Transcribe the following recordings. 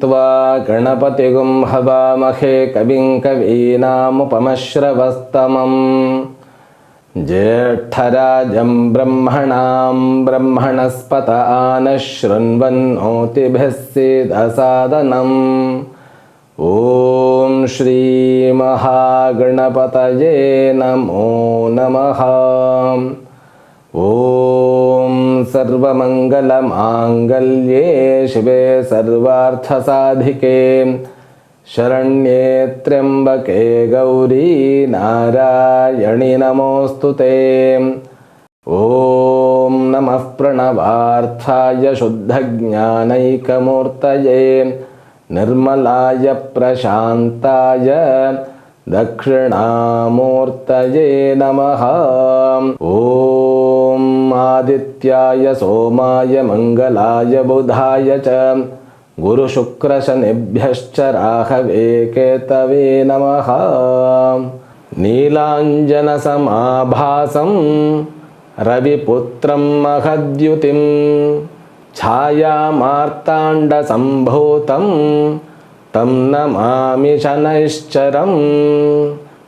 त्वा गणपतिगुं हवामहे कविं कवीनामुपमश्रवस्तमम्। ज्येष्ठराजं ब्रह्मणां ब्रह्मणस्पत आनः शृण्वन्नोतिभिः सीदसादनम् ॐ श्रीमहागणपतये नमो नमः सर्वमङ्गलमाङ्गल्ये शिवे सर्वार्थसाधिके। शरण्ये त्र्यम्बके गौरी नारायणि नमोऽस्तु ते। ॐ नमः प्रणवार्थाय शुद्धज्ञानैकमूर्तये। निर्मलाय प्रशान्ताय दक्षिणामूर्तये नमः। ॐ आदित्याय सोमाय मङ्गलाय बुधाय च गुरुशुक्रशनिभ्यश्च राहवे केतवे नमः नीलाञ्जनसमाभासं रविपुत्रं महद्युतिं छायामार्ताण्डसम्भूतं तं नमामि शनैश्चरं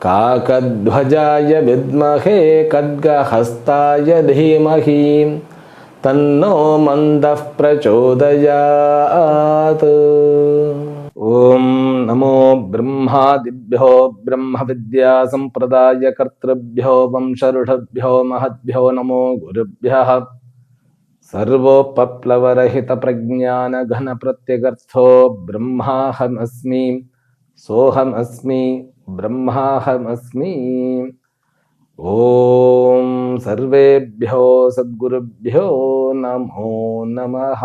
काकध्वजाय विद्महे खड्गहस्ताय धीमहि तन्नो मन्दः प्रचोदयात्। ॐ नमो ब्रह्मादिभ्यो ब्रह्मविद्यासम्प्रदायकर्तृभ्यो वंशऋषभ्यो महद्भ्यो नमो गुरुभ्यः। सर्वोपप्लवरहितप्रज्ञानघनप्रत्यगर्थो ब्रह्माहमस्मि, सोऽहमस्मि। ब्रह्माहमस्मि ॐ सर्वेभ्यो सद्गुरुभ्यो नमो நமः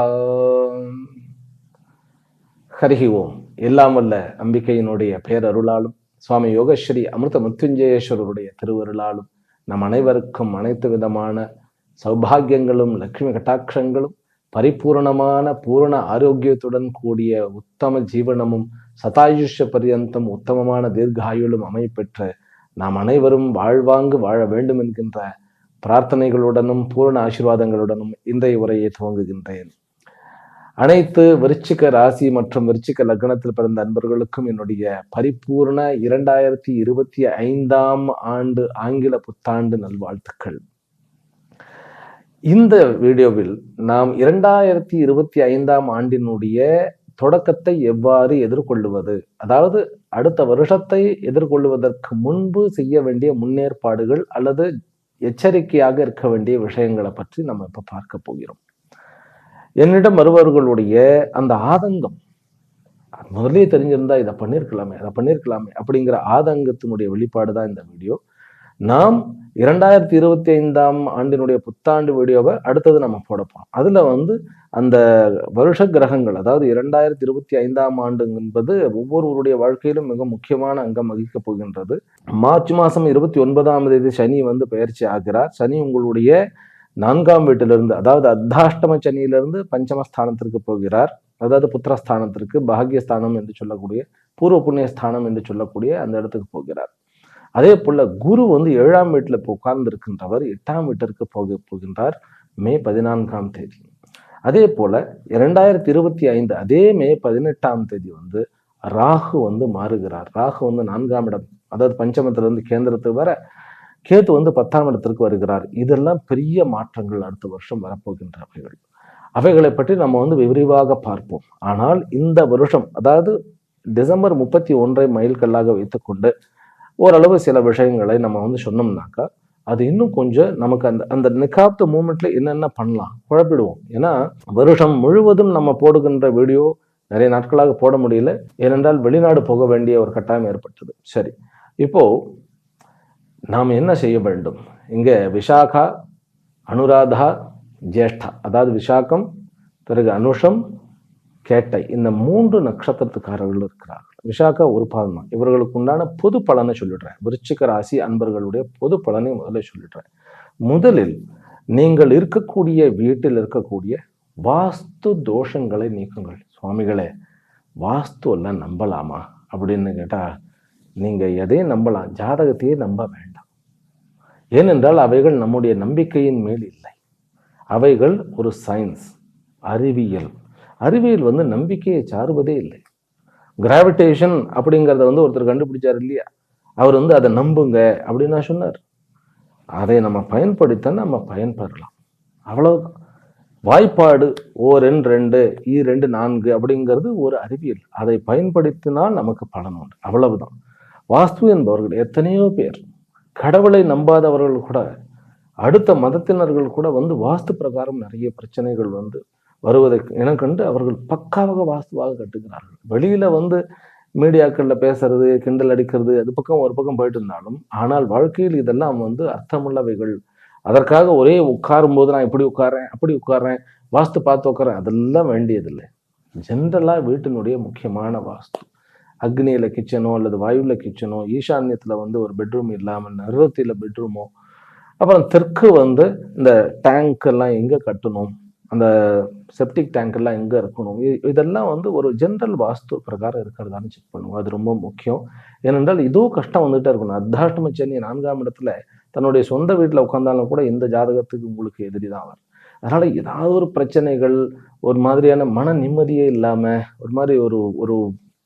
ஹரிஹி ஓம் எல்லாம் வல்ல அம்பிகையினுடைய பேரருளாலும் சுவாமி யோகஸ்ரீ அமிர்த முத்துஞ்சயேஸ்வரருடைய திருவருளாலும் நம் அனைவருக்கும் அனைத்து விதமான சௌபாகியங்களும் லக்ஷ்மி கட்டாட்சங்களும் பரிபூரணமான பூரண ஆரோக்கியத்துடன் கூடிய உத்தம ஜீவனமும் சதாயுஷ பரியந்தம் உத்தமமான தீர்காயுளும் அமைப்பெற்று நாம் அனைவரும் வாழ்வாங்கு வாழ வேண்டும் என்கின்ற பிரார்த்தனைகளுடனும் பூரண ஆசீர்வாதங்களுடனும் இன்றைய உரையை துவங்குகின்றேன். அனைத்து விருச்சிக ராசி மற்றும் விருச்சிக லக்னத்தில் பிறந்த அன்பர்களுக்கும் என்னுடைய பரிபூர்ண இரண்டாயிரத்தி இருபத்தி ஐந்தாம் ஆண்டு ஆங்கில புத்தாண்டு நல்வாழ்த்துக்கள். இந்த வீடியோவில் நாம் இரண்டாயிரத்தி இருபத்தி ஐந்தாம் ஆண்டினுடைய தொடக்கத்தை எவ்வாறு எதிர்கொள்ளுவது? அதாவது அடுத்த வருஷத்தை எதிர்கொள்வதற்கு முன்பு செய்ய வேண்டிய முன்னேற்பாடுகள் அல்லது எச்சரிக்கையாக இருக்க வேண்டிய விஷயங்களை பற்றி நம்ம இப்ப பார்க்க போகிறோம். என்னிடம் வருபவர்களுடைய அந்த ஆதங்கம் முதலே தெரிஞ்சிருந்தா இதை பண்ணியிருக்கலாமே அதை பண்ணியிருக்கலாமே அப்படிங்கிற ஆதங்கத்தினுடைய வெளிப்பாடு தான் இந்த வீடியோ. நாம் இரண்டாயிரத்தி இருபத்தி ஐந்தாம் ஆண்டினுடைய புத்தாண்டு வீடியோவை அடுத்தது நம்ம போடப்போம் அதில் அதுல வந்து அந்த வருஷ கிரகங்கள் அதாவது இரண்டாயிரத்தி இருபத்தி ஐந்தாம் ஆண்டு என்பது ஒவ்வொருவருடைய வாழ்க்கையிலும் மிக முக்கியமான அங்கம் வகிக்கப் போகின்றது. மார்ச் மாசம் இருபத்தி ஒன்பதாம் தேதி சனி வந்து பயிற்சி ஆகிறார். சனி உங்களுடைய நான்காம் வீட்டிலிருந்து அதாவது அர்த்தாஷ்டம சனியிலிருந்து பஞ்சமஸ்தானத்திற்கு போகிறார். அதாவது புத்திரஸ்தானத்திற்கு பாகியஸ்தானம் என்று சொல்லக்கூடிய பூர்வ புண்ணிய ஸ்தானம் என்று சொல்லக்கூடிய அந்த இடத்துக்கு போகிறார். அதே போல குரு வந்து ஏழாம் வீட்டில் இப்போ உட்கார்ந்து இருக்கின்றவர் எட்டாம் வீட்டிற்கு போக போகின்றார் மே பதினான்காம் தேதி. அதே போல இரண்டாயிரத்தி இருபத்தி ஐந்து அதே மே பதினெட்டாம் தேதி வந்து ராகு வந்து மாறுகிறார். ராகு வந்து நான்காம் இடம் அதாவது பஞ்சமத்திலிருந்து கேந்திரத்துக்கு வர கேத்து வந்து பத்தாம் இடத்திற்கு வருகிறார். இதெல்லாம் பெரிய மாற்றங்கள் அடுத்த வருஷம் வரப்போகின்ற அவைகள். அவைகளை பற்றி நம்ம வந்து விரிவாக பார்ப்போம். ஆனால் இந்த வருஷம் அதாவது டிசம்பர் முப்பத்தி ஒன்றை மைல்கல்லாக வைத்துக்கொண்டு ஓரளவு சில விஷயங்களை நம்ம வந்து சொன்னோம்னாக்கா அது இன்னும் கொஞ்சம் நமக்கு அந்த அந்த நிக்காப்த மூமெண்ட்ல என்னென்ன பண்ணலாம் குழப்பிடுவோம். ஏன்னா வருஷம் முழுவதும் நம்ம போடுகின்ற வீடியோ நிறைய நாட்களாக போட முடியல. ஏனென்றால் வெளிநாடு போக வேண்டிய ஒரு கட்டாயம் ஏற்பட்டது. சரி. இப்போ நாம் என்ன செய்ய வேண்டும்? இங்கே விஷாகா அனுராதா ஜேஷ்டா அதாவது விஷாகம் பிறகு அனுஷம் கேட்டை இந்த மூன்று நட்சத்திரத்துக்காரர்கள் இருக்கிறார்கள். விஷாக்கா ஒரு பாதம் தான் இவர்களுக்கு உண்டான பொது பலனை சொல்லிடுறேன். விருச்சிக ராசி அன்பர்களுடைய பொது பலனை முதல்ல சொல்லிடுறேன். முதலில் நீங்கள் இருக்கக்கூடிய வீட்டில் இருக்கக்கூடிய வாஸ்து தோஷங்களை நீக்குங்கள். சுவாமிகளே வாஸ்து எல்லாம் நம்பலாமா? அப்படின்னு கேட்டால் நீங்கள் எதையும் நம்பலாம்? ஜாதகத்தையே நம்ப வேண்டாம். ஏனென்றால் அவைகள் நம்முடைய நம்பிக்கையின் மேல் இல்லை. அவைகள் ஒரு சயின்ஸ் அறிவியல். அறிவியல் வந்து நம்பிக்கையை சார்வதே இல்லை. கிராவிடேஷன் அப்படிங்கிறத வந்து ஒருத்தர் கண்டுபிடிச்சார் இல்லையா? அவர் வந்து அதை நம்புங்க அப்படின்னு நான் சொன்னார். அதை நம்ம பயன்படுத்த நம்ம பயன்பெறலாம். அவ்வளவுதான் வாய்ப்பாடு ஓ ரெண்டு ரெண்டு ஈ ரெண்டு நான்கு அப்படிங்கிறது ஒரு அறிவியல். அதை பயன்படுத்தினால் நமக்கு பலன் உண்டு. அவ்வளவுதான். வாஸ்து என்பவர்கள் எத்தனையோ பேர் கடவுளை நம்பாதவர்கள் கூட அடுத்த மதத்தினர்கள் கூட வந்து வாஸ்து பிரகாரம் நிறைய பிரச்சனைகள் வந்து வருவதை என கண்டு அவர்கள் பக்காவாக வாஸ்துவாக கட்டுகிறார்கள். வெளியில வந்து மீடியாக்கள்ல பேசுறது கிண்டல் அடிக்கிறது அது பக்கம் ஒரு பக்கம் போயிட்டு இருந்தாலும் ஆனால் வாழ்க்கையில் இதெல்லாம் வந்து அர்த்தமுள்ளவைகள். அதற்காக ஒரே உட்காரும் போது நான் இப்படி உட்கார்றேன் அப்படி உட்கார்றேன் வாஸ்து பார்த்து உட்காரேன் அதெல்லாம் வேண்டியதில்லை. ஜென்ரலாக வீட்டினுடைய முக்கியமான வாஸ்து. அக்னியில் கிச்சனோ அல்லது வாயுவில் கிச்சனோ ஈசான்யத்தில் வந்து ஒரு பெட்ரூம் இல்லாமல் நிறுவத்தில பெட்ரூமோ அப்புறம் தெற்கு வந்து இந்த டேங்க் எல்லாம் எங்கே கட்டணும்? அந்த செப்டிக் டேங்கர்லாம் எங்கே இருக்கணும்? இதெல்லாம் வந்து ஒரு ஜென்ரல் வாஸ்து பிரகாரம் இருக்கிறதான்னு செக் பண்ணுவோம் அது ரொம்ப முக்கியம். ஏனென்றால் இதோ கஷ்டம் வந்துட்டே இருக்கணும். அர்த்தாஷ்டம சனி நான்காம் இடத்துல தன்னுடைய சொந்த வீட்டில் உட்காந்தாலும் கூட இந்த ஜாதகத்துக்கு உங்களுக்கு எதிரி தான் அவர். அதனால் ஏதாவது ஒரு பிரச்சனைகள் ஒரு மாதிரியான மன நிம்மதியே இல்லாமல் ஒரு மாதிரி ஒரு ஒரு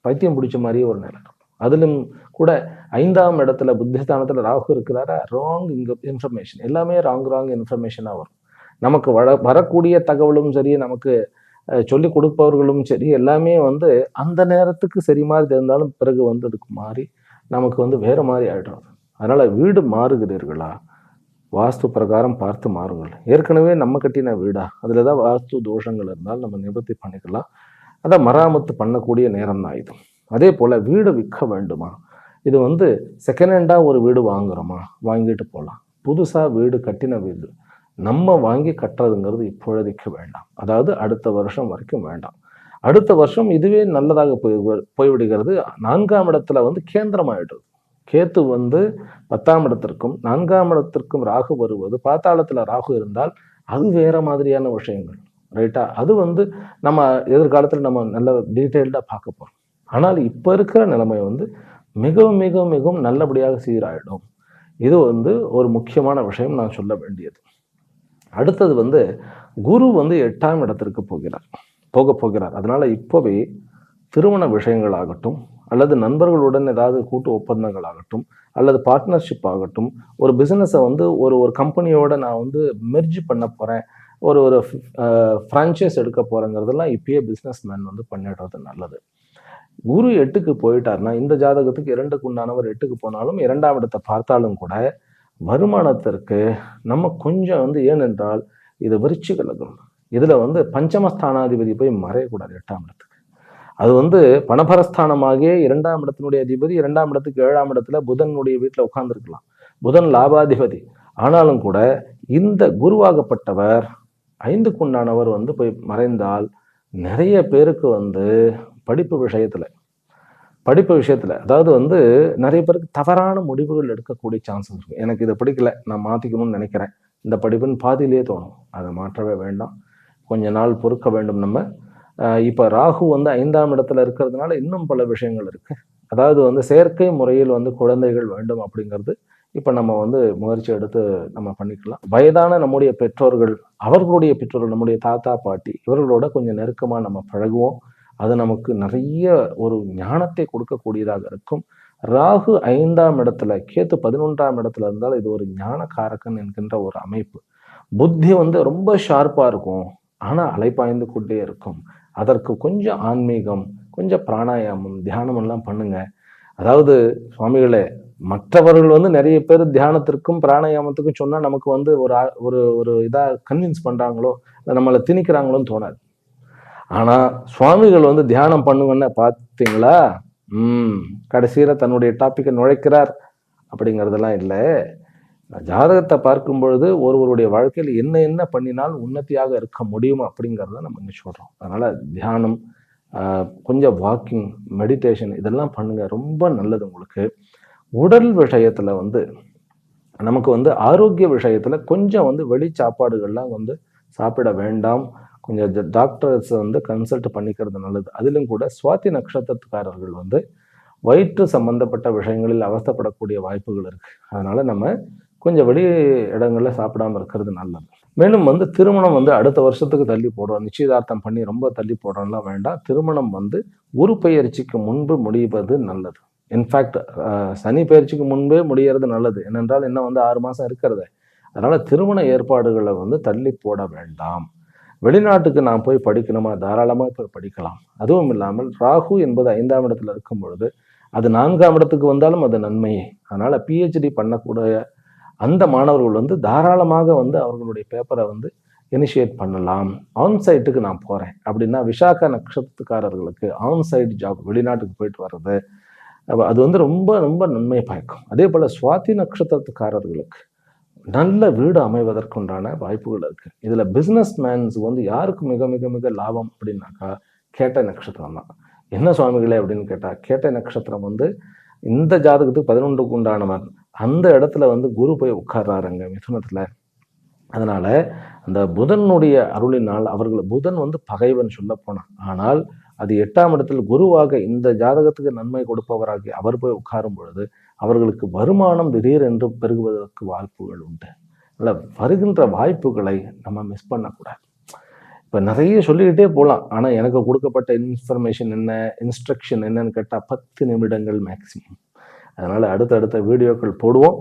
பைத்தியம் பிடிச்ச மாதிரியே ஒரு நிலை. இருக்கும் அதிலும் கூட ஐந்தாம் இடத்துல புத்திஸ்தானத்தில் ராகு இருக்கிறாரா? ராங் இங்க இன்ஃபர்மேஷன் எல்லாமே ராங் ராங் இன்ஃபர்மேஷனாக வரும். நமக்கு வர வரக்கூடிய தகவலும் சரி நமக்கு சொல்லி சொல்லிக் கொடுப்பவர்களும் சரி எல்லாமே வந்து அந்த நேரத்துக்கு சரி மாதிரி இருந்தாலும் பிறகு வந்து அதுக்கு மாறி நமக்கு வந்து வேற மாதிரி ஆகிடும் அதனால் வீடு மாறுகிறீர்களா? வாஸ்து பிரகாரம் பார்த்து மாறுங்கள். ஏற்கனவே நம்ம கட்டின வீடா? அதில் தான் வாஸ்து தோஷங்கள் இருந்தால் நம்ம நிவர்த்தி பண்ணிக்கலாம். அதை மராமத்து பண்ணக்கூடிய நேரம் தான் இது. அதே போல் வீடு விற்க வேண்டுமா? இது வந்து செகண்ட் ஹேண்டாக ஒரு வீடு வாங்குகிறோமா வாங்கிட்டு போகலாம். புதுசாக வீடு கட்டின வீடு. நம்ம வாங்கி கட்டுறதுங்கிறது இப்பொழுதைக்கு வேண்டாம். அதாவது அடுத்த வருஷம் வரைக்கும் வேண்டாம். அடுத்த வருஷம் இதுவே நல்லதாக போய் போய்விடுகிறது. நான்காம் இடத்துல வந்து கேந்திரமாயிடுது. கேத்து வந்து பத்தாம் இடத்திற்கும் நான்காம் இடத்திற்கும் ராகு வருவது பாத்தாளத்தில் ராகு இருந்தால் அது வேற மாதிரியான விஷயங்கள் ரைட்டா அது வந்து நம்ம எதிர்காலத்தில் நம்ம நல்ல டீட்டெயில்டாக பார்க்க போகிறோம் ஆனால் இப்போ இருக்கிற நிலைமை வந்து மிகவும் மிகவும் மிகவும் நல்லபடியாக சீராயிடும். இது வந்து ஒரு முக்கியமான விஷயம் நான் சொல்ல வேண்டியது. அடுத்தது வந்து குரு வந்து எட்டாம் இடத்திற்கு போகிறார். போக போகிறார். அதனால் இப்போவே திருமண விஷயங்கள் ஆகட்டும் அல்லது நண்பர்களுடன் ஏதாவது கூட்டு ஒப்பந்தங்கள் ஆகட்டும் அல்லது பார்ட்னர்ஷிப் ஆகட்டும் ஒரு பிஸ்னஸை வந்து ஒரு ஒரு கம்பெனியோட நான் வந்து மெர்ஜ் பண்ண போகிறேன் ஒரு ஒரு ஃப்ரான்ச்சைஸ் எடுக்க போகிறேங்கிறதெல்லாம் இப்பயே பிஸ்னஸ் மேன் வந்து பண்ணிடுறது நல்லது. குரு எட்டுக்கு போயிட்டாருன்னா இந்த ஜாதகத்துக்கு இரண்டுக்கு உண்டானவர் எட்டுக்கு போனாலும் இரண்டாம் இடத்தை பார்த்தாலும் கூட வருமானத்திற்கு நம்ம கொஞ்சம் வந்து ஏனென்றால் இது விருச்சிக லக்னம் இதில் வந்து பஞ்சமஸ்தானாதிபதி போய் மறையக்கூடாது எட்டாம் இடத்துக்கு. அது வந்து பணபரஸ்தானமாகிய இரண்டாம் இடத்தினுடைய அதிபதி இரண்டாம் இடத்துக்கு ஏழாம் இடத்துல புதனுடைய வீட்டில் உட்கார்ந்துருக்கலாம். புதன் லாபாதிபதி. ஆனாலும் கூட இந்த குருவாகப்பட்டவர் ஐந்துக்குண்டானவர் வந்து போய் மறைந்தால் நிறைய பேருக்கு வந்து படிப்பு விஷயத்தில் படிப்பு விஷயத்துல அதாவது வந்து நிறைய பேருக்கு தவறான முடிவுகள் எடுக்கக்கூடிய சான்சஸ் இருக்கு. எனக்கு இதை பிடிக்கல நான் மாத்திக்கணும்னு நினைக்கிறேன். இந்த படிப்புன்னு பாதியிலேயே தோணும். அதை மாற்றவே வேண்டாம். கொஞ்ச நாள் பொறுக்க வேண்டும் நம்ம. இப்போ ராகு வந்து ஐந்தாம் இடத்துல இருக்கிறதுனால இன்னும் பல விஷயங்கள் இருக்கு. அதாவது வந்து செயற்கை முறையில் வந்து குழந்தைகள் வேண்டும் அப்படிங்கிறது இப்போ நம்ம வந்து முயற்சி எடுத்து நம்ம பண்ணிக்கலாம். வயதான நம்முடைய பெற்றோர்கள் அவர்களுடைய பெற்றோர்கள் நம்முடைய தாத்தா பாட்டி இவர்களோட கொஞ்சம் நெருக்கமாக நம்ம பழகுவோம். அது நமக்கு நிறைய ஒரு ஞானத்தை கொடுக்கக்கூடியதாக இருக்கும். ராகு ஐந்தாம் இடத்துல கேத்து பதினொன்றாம் இடத்துல இருந்தால் இது ஒரு ஞான காரகன் என்கின்ற ஒரு அமைப்பு. புத்தி வந்து ரொம்ப ஷார்ப்பாக இருக்கும். ஆனால் அலைப்பாய்ந்து கொண்டே இருக்கும். அதற்கு கொஞ்சம் ஆன்மீகம் கொஞ்சம் பிராணாயாமம் தியானம் எல்லாம் பண்ணுங்க. அதாவது சுவாமிகளே மற்றவர்கள் வந்து நிறைய பேர் தியானத்திற்கும் பிராணாயாமத்துக்கும் சொன்னால் நமக்கு வந்து ஒரு ஒரு ஒரு இதாக கன்வின்ஸ் பண்ணுறாங்களோ நம்மளை திணிக்கிறாங்களோன்னு தோணாது. ஆனா சுவாமிகள் வந்து தியானம் பண்ணுங்கன்னு பார்த்தீங்களா? ம் கடைசியில தன்னுடைய டாப்பிக்கை நுழைக்கிறார். அப்படிங்கிறதெல்லாம் இல்லை. ஜாதகத்தை பார்க்கும் பொழுது ஒருவருடைய வாழ்க்கையில் என்ன என்ன பண்ணினால் உன்னதியாக இருக்க முடியும் அப்படிங்கிறத நம்ம இங்க சொல்கிறோம் அதனால் தியானம் கொஞ்சம் வாக்கிங் மெடிடேஷன் இதெல்லாம் பண்ணுங்க. ரொம்ப நல்லது உங்களுக்கு. உடல் விஷயத்தில் வந்து நமக்கு வந்து ஆரோக்கிய விஷயத்தில் கொஞ்சம் வந்து வெளி சாப்பாடுகள்லாம் வந்து சாப்பிட வேண்டாம். கொஞ்சம் டாக்டர்ஸ் வந்து கன்சல்ட் பண்ணிக்கிறது நல்லது. அதிலும் கூட சுவாதி நட்சத்திரத்துக்காரர்கள் வந்து வயிற்று சம்பந்தப்பட்ட விஷயங்களில் அவஸ்தப்படக்கூடிய வாய்ப்புகள் இருக்கு. அதனால நம்ம கொஞ்சம் வெளி இடங்களில் சாப்பிடாம இருக்கிறது நல்லது. மேலும் வந்து திருமணம் வந்து அடுத்த வருஷத்துக்கு தள்ளி போடுறோம். நிச்சயதார்த்தம் பண்ணி ரொம்ப தள்ளி போடுறோம்லாம் வேண்டாம். திருமணம் வந்து குரு பயிற்சிக்கு முன்பு முடிவது நல்லது. இன்ஃபேக்ட் சனி பயிற்சிக்கு முன்பே முடியறது நல்லது. ஏனென்றால் இன்னும் வந்து ஆறு மாதம் இருக்கிறது. அதனால் திருமண ஏற்பாடுகளை வந்து தள்ளி போட வேண்டாம். வெளிநாட்டுக்கு நான் போய் படிக்கணுமா? தாராளமாக போய் படிக்கலாம். அதுவும் இல்லாமல் ராகு என்பது ஐந்தாம் இடத்துல இருக்கும் பொழுது அது நான்காம் இடத்துக்கு வந்தாலும் அது நன்மையே. அதனால் பிஹெச்டி பண்ணக்கூடிய அந்த மாணவர்கள் வந்து தாராளமாக வந்து அவர்களுடைய பேப்பரை வந்து இனிஷியேட் பண்ணலாம். ஆன்சைட்டுக்கு நான் போகிறேன் அப்படின்னா விசாகா நட்சத்திரக்காரர்களுக்கு ஆன்சைட் ஜாப் வெளிநாட்டுக்கு போயிட்டு வர்றது அது வந்து ரொம்ப ரொம்ப நன்மை பயக்கும். அதே போல் சுவாதி நட்சத்திரத்துக்காரர்களுக்கு நல்ல வீடு அமைவதற்குண்டான வாய்ப்புகள் இருக்குது இதில் பிஸ்னஸ் மேன்ஸ் வந்து யாருக்கு மிக மிக மிக லாபம் அப்படின்னாக்கா கேட்ட நட்சத்திரம் தான். என்ன சுவாமிகளே அப்படின்னு கேட்டால் கேட்ட நட்சத்திரம் வந்து இந்த ஜாதகத்துக்கு பதினொன்றுக்கு உண்டானவர் அந்த இடத்துல வந்து குரு போய் உட்கார்றாருங்க மிதுனத்தில். அதனால் அந்த புதனுடைய அருளினால் அவர்கள் புதன் வந்து பகைவன் சொல்ல போனான். ஆனால் அது எட்டாம் இடத்தில் குருவாக இந்த ஜாதகத்துக்கு நன்மை கொடுப்பவராகி அவர் போய் உட்காரும் பொழுது அவர்களுக்கு வருமானம் திடீரென்று பெருகுவதற்கு வாய்ப்புகள் உண்டு. இல்லை வருகின்ற வாய்ப்புகளை நம்ம மிஸ் பண்ணக்கூடாது. இப்போ நிறைய சொல்லிக்கிட்டே போகலாம் ஆனால் எனக்கு கொடுக்கப்பட்ட இன்ஃபர்மேஷன் என்ன இன்ஸ்ட்ரக்ஷன் என்னன்னு கேட்டால் பத்து நிமிடங்கள் மேக்சிமம் அதனால் அடுத்தடுத்த வீடியோக்கள் போடுவோம்.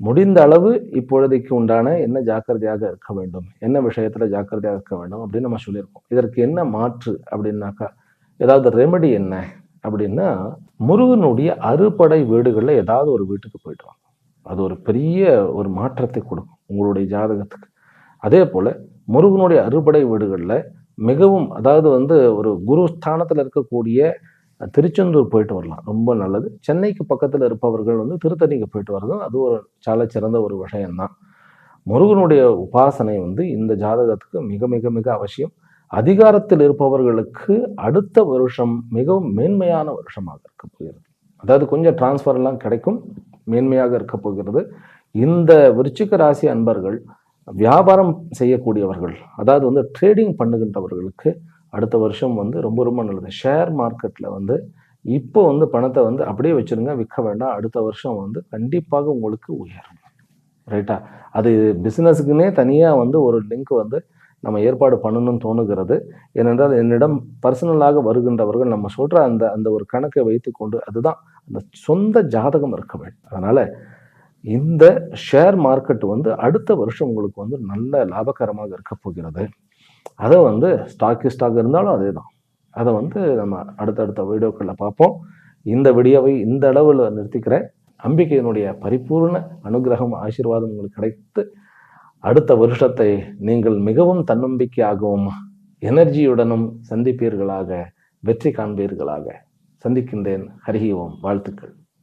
முடிந்த அளவு இப்பொழுதைக்கு உண்டான என்ன ஜாக்கிரதையாக இருக்க வேண்டும் என்ன விஷயத்தில் ஜாக்கிரதையாக இருக்க வேண்டும் அப்படின்னு நம்ம சொல்லியிருக்கோம். இதற்கு என்ன மாற்று அப்படின்னாக்கா ஏதாவது ரெமெடி என்ன? அப்படின்னா முருகனுடைய அறுபடை வீடுகளில் ஏதாவது ஒரு வீட்டுக்கு போயிட்டு வாங்க. அது ஒரு பெரிய ஒரு மாற்றத்தை கொடுக்கும் உங்களுடைய ஜாதகத்துக்கு. அதே போல் முருகனுடைய அறுபடை வீடுகளில் மிகவும் அதாவது வந்து ஒரு குரு ஸ்தானத்தில் இருக்கக்கூடிய திருச்செந்தூர் போயிட்டு வரலாம். ரொம்ப நல்லது. சென்னைக்கு பக்கத்தில் இருப்பவர்கள் வந்து திருத்தணிக்கு போயிட்டு வர்றதும் அது ஒரு சால சிறந்த ஒரு விஷயம்தான். முருகனுடைய உபாசனை வந்து இந்த ஜாதகத்துக்கு மிக மிக மிக அவசியம். அதிகாரத்தில் இருப்பவர்களுக்கு அடுத்த வருஷம் மிகவும் மேன்மையான வருஷமாக இருக்க போகிறது. அதாவது கொஞ்சம் டிரான்ஸ்ஃபர் எல்லாம் கிடைக்கும் மேன்மையாக இருக்க போகிறது. இந்த விருச்சிக ராசி அன்பர்கள் வியாபாரம் செய்யக்கூடியவர்கள் அதாவது வந்து ட்ரேடிங் பண்ணுகின்றவர்களுக்கு அடுத்த வருஷம் வந்து ரொம்ப ரொம்ப நல்லது. ஷேர் மார்க்கெட்டில் வந்து இப்போ வந்து பணத்தை வந்து அப்படியே வச்சிருங்க விற்க வேண்டாம் அடுத்த வருஷம் வந்து கண்டிப்பாக உங்களுக்கு உயரும். ரைட்டா அது பிஸ்னஸுக்குன்னே தனியாக வந்து ஒரு லிங்க் வந்து நம்ம ஏற்பாடு பண்ணணும்னு தோணுகிறது. ஏனென்றால் என்னிடம் பர்சனலாக வருகின்றவர்கள் நம்ம சொல்கிற அந்த அந்த ஒரு கணக்கை வைத்துக்கொண்டு அதுதான் அந்த சொந்த ஜாதகம் இருக்க வேண்டும். அதனால் இந்த ஷேர் மார்க்கெட் வந்து அடுத்த வருஷம் உங்களுக்கு வந்து நல்ல லாபகரமாக இருக்க போகிறது. அதை வந்து ஸ்டாக்கு ஸ்டாக் இருந்தாலும் அதே தான் அதை வந்து நம்ம அடுத்தடுத்த வீடியோக்களில் பார்ப்போம். இந்த வீடியோவை இந்த அளவில் நிறுத்திக்கிறேன். அம்பிக்கையினுடைய பரிபூர்ண அனுகிரகம் ஆசீர்வாதம் உங்களுக்கு கிடைத்து அடுத்த வருஷத்தை நீங்கள் மிகவும் தன்னம்பிக்கையாகவும் எனர்ஜியுடனும் சந்திப்பீர்களாக வெற்றி காண்பீர்களாக. சந்திக்கின்றேன். ஹரிஹி ஓம். வாழ்த்துக்கள்.